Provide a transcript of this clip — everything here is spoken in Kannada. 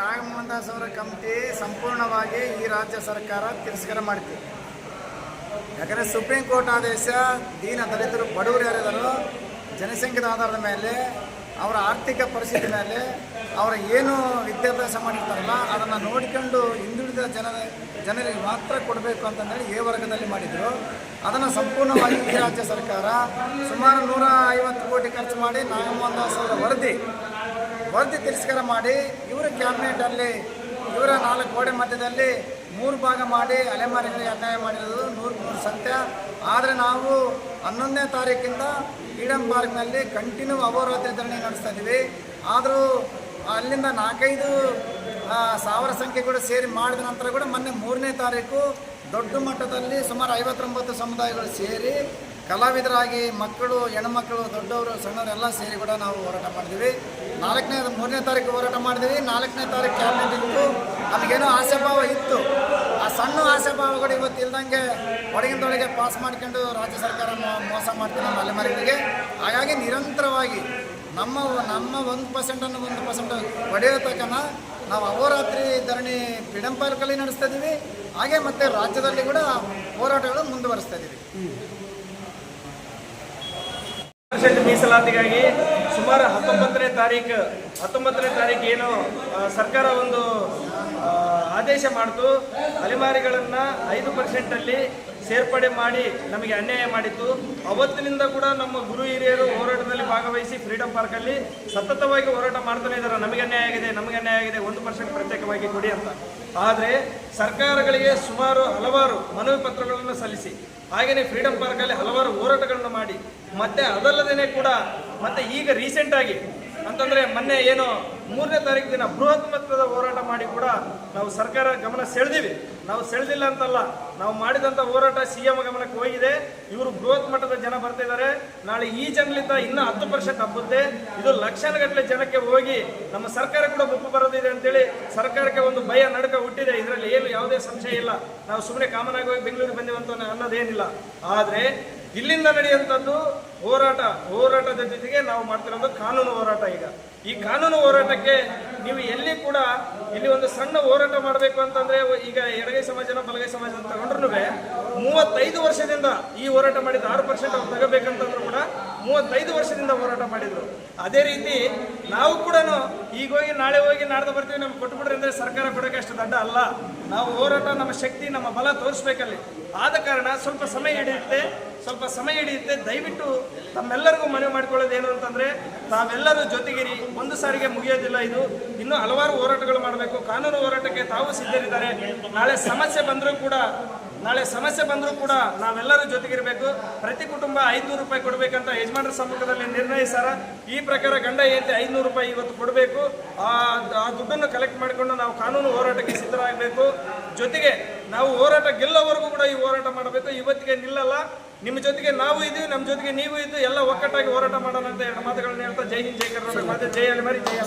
ನಾಗಮೋಹನ್ ದಾಸ್ ಅವರ ಕಮಿಟಿ ಸಂಪೂರ್ಣವಾಗಿ ಈ ರಾಜ್ಯ ಸರ್ಕಾರ ತಿರಸ್ಕಾರ ಮಾಡ್ತೀವಿ ಯಾಕಂದರೆ ಸುಪ್ರೀಂ ಕೋರ್ಟ್ ಆದೇಶ, ದೀನ ದಲಿತರು ಬಡವರು ಯಾರಿದ್ದಾರೋ ಜನಸಂಖ್ಯೆದ ಆಧಾರದ ಮೇಲೆ, ಅವರ ಆರ್ಥಿಕ ಪರಿಸ್ಥಿತಿ ಮೇಲೆ, ಅವರ ಏನು ವಿದ್ಯಾಭ್ಯಾಸ ಮಾಡಿರ್ತಾರಲ್ಲ, ಅದನ್ನು ನೋಡಿಕೊಂಡು ಹಿಂದುಳಿದ ಜನ, ಜನರಿಗೆ ಮಾತ್ರ ಕೊಡಬೇಕು ಅಂತಂದೇಳಿ ಎ ವರ್ಗದಲ್ಲಿ ಮಾಡಿದರು. ಅದನ್ನು ಸಂಪೂರ್ಣವಾಗಿ ಈ ರಾಜ್ಯ ಸರ್ಕಾರ ಸುಮಾರು ನೂರ ಐವತ್ತು ಕೋಟಿ ಖರ್ಚು ಮಾಡಿ ನಾಗಮೋಹನ್ ದಾಸ್ ಅವರ ವರದಿ ವರದಿ ತಿರಸ್ಕಾರ ಮಾಡಿ ಇವರ ಕ್ಯಾಬಿನೆಟಲ್ಲಿ ಇವರ ನಾಲ್ಕು ಗೋಡೆ ಮಧ್ಯದಲ್ಲಿ ಮೂರು ಭಾಗ ಮಾಡಿ ಅಲೆಮಾರಿಗಳಿಗೆ ಅನ್ಯಾಯ ಮಾಡಿರೋದು ನೂರು ನೂರು ಸತ್ಯ. ಆದರೆ ನಾವು ಹನ್ನೊಂದನೇ ತಾರೀಕಿಂದ ಫ್ರೀಡಮ್ ಪಾರ್ಕ್ನಲ್ಲಿ ಕಂಟಿನ್ಯೂ ಅಹೋರಾತ್ರಿ ಧರಣಿ ನಡೆಸ್ತಾ ಇದ್ದೀವಿ ಆದರೂ ಅಲ್ಲಿಂದ ನಾಲ್ಕೈದು ಸಾವಿರ ಸಂಖ್ಯೆ ಕೂಡ ಸೇರಿ ಮಾಡಿದ ನಂತರ ಕೂಡ ಮೊನ್ನೆ ಮೂರನೇ ತಾರೀಕು ದೊಡ್ಡ ಮಟ್ಟದಲ್ಲಿ ಸುಮಾರು ಐವತ್ತೊಂಬತ್ತು ಸಮುದಾಯಗಳು ಸೇರಿ ಕಲಾವಿದರಾಗಿ ಮಕ್ಕಳು, ಹೆಣ್ಮಕ್ಳು, ದೊಡ್ಡವರು ಸಣ್ಣವರು ಎಲ್ಲ ಸೇರಿ ಕೂಡ ನಾವು ಹೋರಾಟ ಮಾಡಿದ್ವಿ ನಾಲ್ಕನೇ, ಮೂರನೇ ತಾರೀಕು ಹೋರಾಟ ಮಾಡಿದ್ವಿ ನಾಲ್ಕನೇ ತಾರೀಕು ಕ್ಯಾಬಿನೆಟ್ ಇತ್ತು. ನಮಗೇನೋ ಆಶಾಭಾವ ಇತ್ತು. ಆ ಸಣ್ಣ ಆಶಾಭಾವಗಳು ಇವತ್ತು ಇಲ್ದಂಗೆ ಒಳಗಿಂದೊಳಗೆ ಪಾಸ್ ಮಾಡ್ಕೊಂಡು ರಾಜ್ಯ ಸರ್ಕಾರ ಮೋಸ ನಮ್ಮ ಅಲೆಮಾರಿಗಳಿಗೆ ಹಾಗಾಗಿ ನಿರಂತರವಾಗಿ ನಮ್ಮ ನಮ್ಮ ಒಂದು ಪರ್ಸೆಂಟನ್ನು ಒಂದು ಪರ್ಸೆಂಟ್ ತಕ್ಕನ ನಾವು ಅಹೋರಾತ್ರಿ ಧರಣಿ ಫ್ರೀಡಮ್ ಪಾರ್ಕಲ್ಲಿ ನಡೆಸ್ತಾ ಇದ್ದೀವಿ ಹಾಗೆ ಮತ್ತು ರಾಜ್ಯದಲ್ಲಿ ಕೂಡ ಹೋರಾಟಗಳು ಮುಂದುವರಿಸ್ತಾ ಇದ್ದೀವಿ ಪರ್ಸೆಂಟ್ ಮೀಸಲಾತಿಗಾಗಿ ಸುಮಾರು ಹತ್ತೊಂಬತ್ತನೇ ತಾರೀಕು ಹತ್ತೊಂಬತ್ತನೇ ತಾರೀಕು ಏನು ಸರ್ಕಾರ ಒಂದು ಆದೇಶ ಮಾಡಿತು ಅಲೆಮಾರಿಗಳನ್ನು ಐದು ಪರ್ಸೆಂಟಲ್ಲಿ ಸೇರ್ಪಡೆ ಮಾಡಿ ನಮಗೆ ಅನ್ಯಾಯ ಮಾಡಿತ್ತು ಅವತ್ತಿನಿಂದ ಕೂಡ ನಮ್ಮ ಗುರು ಹಿರಿಯರು ಹೋರಾಟದಲ್ಲಿ ಭಾಗವಹಿಸಿ ಫ್ರೀಡಮ್ ಪಾರ್ಕಲ್ಲಿ ಸತತವಾಗಿ ಹೋರಾಟ ಮಾಡ್ತಾನೆ ಇದ್ದಾರೆ. ನಮಗೆ ಅನ್ಯಾಯ ಆಗಿದೆ, ನಮಗೆ ಅನ್ಯಾಯ ಆಗಿದೆ. ಒಂದು ಪರ್ಸೆಂಟ್ ಪ್ರತ್ಯೇಕವಾಗಿ ಕೊಡಿ ಅಂತ. ಆದರೆ ಸರ್ಕಾರಗಳಿಗೆ ಸುಮಾರು ಹಲವಾರು ಮನವಿ ಪತ್ರಗಳನ್ನು ಸಲ್ಲಿಸಿ. ಹಾಗೆಯೇ ಫ್ರೀಡಮ್ ಪಾರ್ಕಲ್ಲಿ ಹಲವಾರು ಹೋರಾಟಗಳನ್ನು ಮಾಡಿ. ಮತ್ತೆ ಅದಲ್ಲದೇ ಕೂಡ ಮತ್ತೆ ಈಗ ರೀಸೆಂಟ್ ಆಗಿ ಅಂತಂದ್ರೆ ಮೊನ್ನೆ ಏನು ಮೂರನೇ ತಾರೀಕು ದಿನ ಬೃಹತ್ ಮೊತ್ತದ ಹೋರಾಟ ಮಾಡಿ ಕೂಡ ನಾವು ಸರ್ಕಾರ ಗಮನ ಸೆಳೆದಿವಿ. ನಾವು ಸೆಳೆದಿಲ್ಲ ಅಂತಲ್ಲ, ನಾವು ಮಾಡಿದಂತ ಹೋರಾಟ ಸಿ ಎಂ ಗಮನಕ್ಕೆ ಹೋಗಿದೆ. ಇವರು ಬೃಹತ್ ಮಟ್ಟದ ಜನ ಬರ್ತಿದ್ದಾರೆ ನಾಳೆ ಈ ಜನಲಿಂದ ಇನ್ನೂ ಹತ್ತು ಪರ್ಸೆಂಟ್ ಹಬ್ಬುತ್ತೆ ಇದು ಲಕ್ಷಾನುಗಟ್ಟಲೆ ಜನಕ್ಕೆ ಹೋಗಿ ನಮ್ಮ ಸರ್ಕಾರ ಕೂಡ ಒಪ್ಪು ಬರೋದಿದೆ ಅಂತೇಳಿ ಸರ್ಕಾರಕ್ಕೆ ಒಂದು ಭಯ, ನಡಕ ಹುಟ್ಟಿದೆ. ಇದರಲ್ಲಿ ಏನು ಯಾವುದೇ ಸಂಶಯ ಇಲ್ಲ. ನಾವು ಸುಮ್ಮನೆ ಕಾಮನ್ ಆಗಿ ಹೋಗಿ ಬೆಂಗಳೂರಿಗೆ ಬಂದಿವಂತ ಅನ್ನೋದೇನಿಲ್ಲ. ಆದರೆ ಇಲ್ಲಿಂದ ನಡೆಯುವಂಥದ್ದು ಹೋರಾಟ, ಹೋರಾಟದ ಜೊತೆಗೆ ನಾವು ಮಾಡ್ತಿರೋದು ಕಾನೂನು ಹೋರಾಟ ಈಗ. ಈ ಕಾನೂನು ಹೋರಾಟಕ್ಕೆ ನೀವು ಎಲ್ಲಿ ಕೂಡ ಇಲ್ಲಿ ಒಂದು ಸಣ್ಣ ಹೋರಾಟ ಮಾಡಬೇಕು ಅಂತಂದ್ರೆ, ಈಗ ಎಡಗೈ ಸಮಾಜನ, ಬಲಗೈ ಸಮಾಜ ತಗೊಂಡ್ರು ಮೂವತ್ತೈದು ವರ್ಷದಿಂದ ಈ ಹೋರಾಟ ಮಾಡಿದ ಆರು ಪರ್ಸೆಂಟ್ ಅವ್ರು ತಗೋಬೇಕಂತಂದ್ರು ಕೂಡ ಮೂವತ್ತೈದು ವರ್ಷದಿಂದ ಹೋರಾಟ ಮಾಡಿದ್ರು. ಅದೇ ರೀತಿ ನಾವು ಕೂಡ ಈಗ ಹೋಗಿ, ನಾಳೆ ಹೋಗಿ, ನಾಡ್ದು ಬರ್ತೀವಿ, ನಮ್ಗೆ ಕೊಟ್ಬಿಡ್ರಿ ಅಂದ್ರೆ ಸರ್ಕಾರ ಕೊಡೋಕೆ ಅಷ್ಟು ದಡ್ಡ ಅಲ್ಲ. ನಾವು ಹೋರಾಟ, ನಮ್ಮ ಶಕ್ತಿ, ನಮ್ಮ ಬಲ ತೋರಿಸ್ಬೇಕಲ್ಲಿ. ಆದ ಕಾರಣ ಸ್ವಲ್ಪ ಸಮಯ ಹಿಡಿಯುತ್ತೆ, ಸ್ವಲ್ಪ ಸಮಯ ಹಿಡಿಯುತ್ತೆ. ದಯವಿಟ್ಟು ತಮ್ಮೆಲ್ಲರಿಗೂ ಮನವಿ ಮಾಡ್ಕೊಳ್ಳೋದು ಏನು ಅಂತಂದ್ರೆ ತಾವೆಲ್ಲರೂ ಜೊತೆಗಿರಿ. ಒಂದು ಸಾರಿಗೆ ಮುಗಿಯೋದಿಲ್ಲ ಇದು. ಇನ್ನೂ ಹಲವಾರು ಹೋರಾಟಗಳು ಮಾಡಬೇಕು. ಕಾನೂನು ಹೋರಾಟಕ್ಕೆ ತಾವು ಸಿದ್ಧರಿದ್ದಾರೆ. ನಾಳೆ ಸಮಸ್ಯೆ ಬಂದರೂ ಕೂಡ ನಾಳೆ ಸಮಸ್ಯೆ ಬಂದರೂ ಕೂಡ ನಾವೆಲ್ಲರೂ ಜೊತೆಗಿರಬೇಕು. ಪ್ರತಿ ಕುಟುಂಬ ಐದುನೂರು ರೂಪಾಯಿ ಕೊಡಬೇಕಂತ ಯಜಮಾನರ ಸಮ್ಮುಖದಲ್ಲಿ ನಿರ್ಣಯಿಸಾರ ಈ ಪ್ರಕಾರ ಗಂಡ ಏನಂತೆ ಐದುನೂರು ರೂಪಾಯಿ ಇವತ್ತು ಕೊಡಬೇಕು. ಆ ದುಡ್ಡನ್ನು ಕಲೆಕ್ಟ್ ಮಾಡಿಕೊಂಡು ನಾವು ಕಾನೂನು ಹೋರಾಟಕ್ಕೆ ಸಿದ್ಧರಾಗಬೇಕು. ಜೊತೆಗೆ ನಾವು ಹೋರಾಟ ಗೆಲ್ಲೋವರೆಗೂ ಕೂಡ ಈ ಹೋರಾಟ ಮಾಡಬೇಕು. ಇವತ್ತಿಗೆ ನಿಲ್ಲಲ್ಲ. ನಿಮ್ಮ ಜೊತೆಗೆ ನಾವು ಇದ್ದೀವಿ, ನಮ್ಮ ಜೊತೆಗೆ ನೀವು ಇದ್ದು ಎಲ್ಲ ಒಕ್ಕಟ್ಟಾಗಿ ಹೋರಾಟ ಮಾಡೋಣ ಅಂತ ಎರಡು ಮಾತುಗಳನ್ನ ಹೇಳ್ತಾ ಜೈ ಹಿಂದ್, ಜೈ ಕರ್ನಾಟಕ. ಮತ್ತೆ ಜೈ ಮಾರಿ ಜೈ.